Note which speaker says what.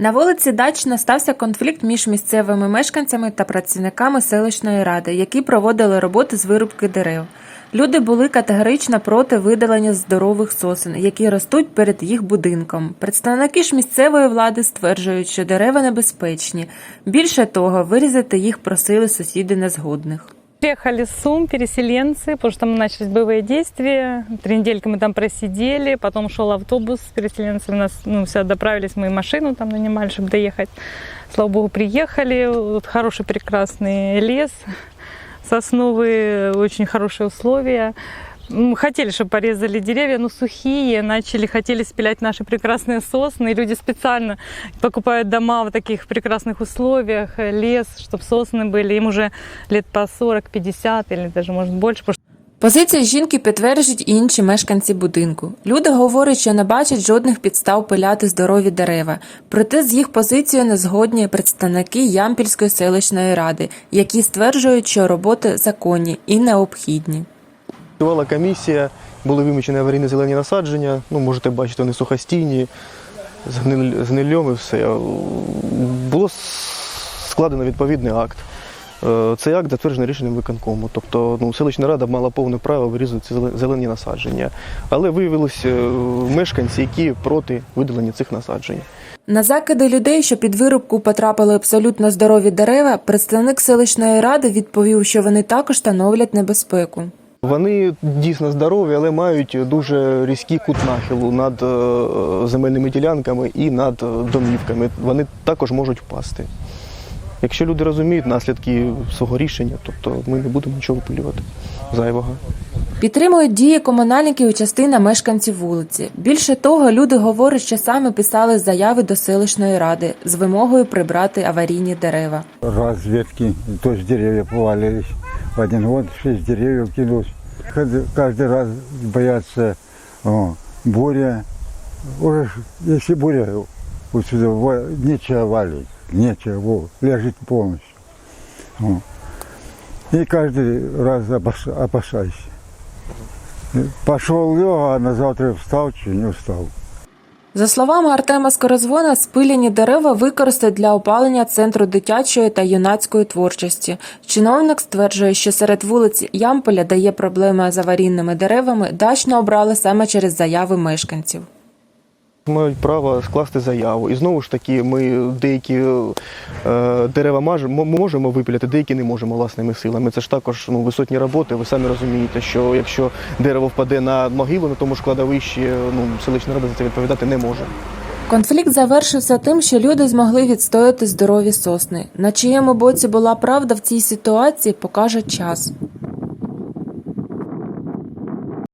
Speaker 1: На вулиці Дачна стався конфлікт між місцевими мешканцями та працівниками селищної ради, які проводили роботи з вирубки дерев. Люди були категорично проти видалення здорових сосен, які ростуть перед їх будинком. Представники ж місцевої влади стверджують, що дерева небезпечні. Більше того, вирізати їх просили сусіди незгодних.
Speaker 2: Приехали с Сум, переселенцы, потому что там начались боевые действия. Три недельки мы там просидели, потом шел автобус с переселенцами. Нас ну, все доправились, мы и машину там нанимали, чтобы доехать. Слава богу, приехали. Вот хороший, прекрасный лес, сосновые, очень хорошие условия. М, Хотели, чтобы порезали деревья, но сухие, начали, хотели спилять наши прекрасные сосны. И люди специально покупают дома в таких прекрасных условиях, э, лес, чтобы сосны были. Им уже лет по 40-50 или даже, может, больше. потому что
Speaker 1: Позицію жінки підтверджують і інші мешканці будинку. Люди говорять, що не бачать жодних підстав пиляти здорові дерева. Проте з їх позицією не згодні представники Ямпільської селищної ради, які стверджують, що роботи законні і необхідні.
Speaker 3: Працювала комісія, були вимічені аварійні зелені насадження. Ну, можете бачити, вони сухостійні, з гнильом і все. Було складено відповідний акт. Е, Цей акт затверджений рішенням виконкому. Тобто ну, селищна рада мала повне право вирізати зелені насадження. Але виявилися е, мешканці, які проти видалення цих насаджень.
Speaker 1: На закиди людей, що під вирубку потрапили абсолютно здорові дерева, представник селищної ради відповів, що вони також становлять небезпеку.
Speaker 3: Вони дійсно здорові, але мають дуже різкий кут нахилу над е, земельними ділянками і над е, домівками. Вони також можуть впасти. Якщо люди розуміють наслідки свого рішення, тобто ми не будемо нічого випилювати зайвого.
Speaker 1: Підтримують дії комунальників і частина мешканців вулиці. Більше того, люди говорять, що саме писали заяви до селищної ради з вимогою прибрати аварійні дерева.
Speaker 4: разведки, то есть деревья повалились. В один год шесть деревьев кинулось. Каждый, раз боятся о, буря. Уже если буря, вот сюда нечего валить, нечего, лежит полностью. О. И каждый раз опас- опасайся. Пошел лег, а на завтра встал, чуть не встал.
Speaker 1: За словами Артема Скорозвона, спилені дерева використають для опалення центру дитячої та юнацької творчості. Чиновник стверджує, що серед вулиць Ямполя, де є проблеми з аварійними деревами, дачно обрали саме через заяви мешканців.
Speaker 3: Мають право скласти заяву. І знову ж таки, ми деякі е, дерева можемо випиляти, деякі не можемо власними силами. Це ж також ну, висотні роботи. Ви самі розумієте, що якщо дерево впаде на могилу на тому ж кладовищі, ну, селищна рада за це відповідати не може.
Speaker 1: Конфлікт завершився тим, що люди змогли відстояти здорові сосни. На чиєму боці була правда в цій ситуації, покаже час.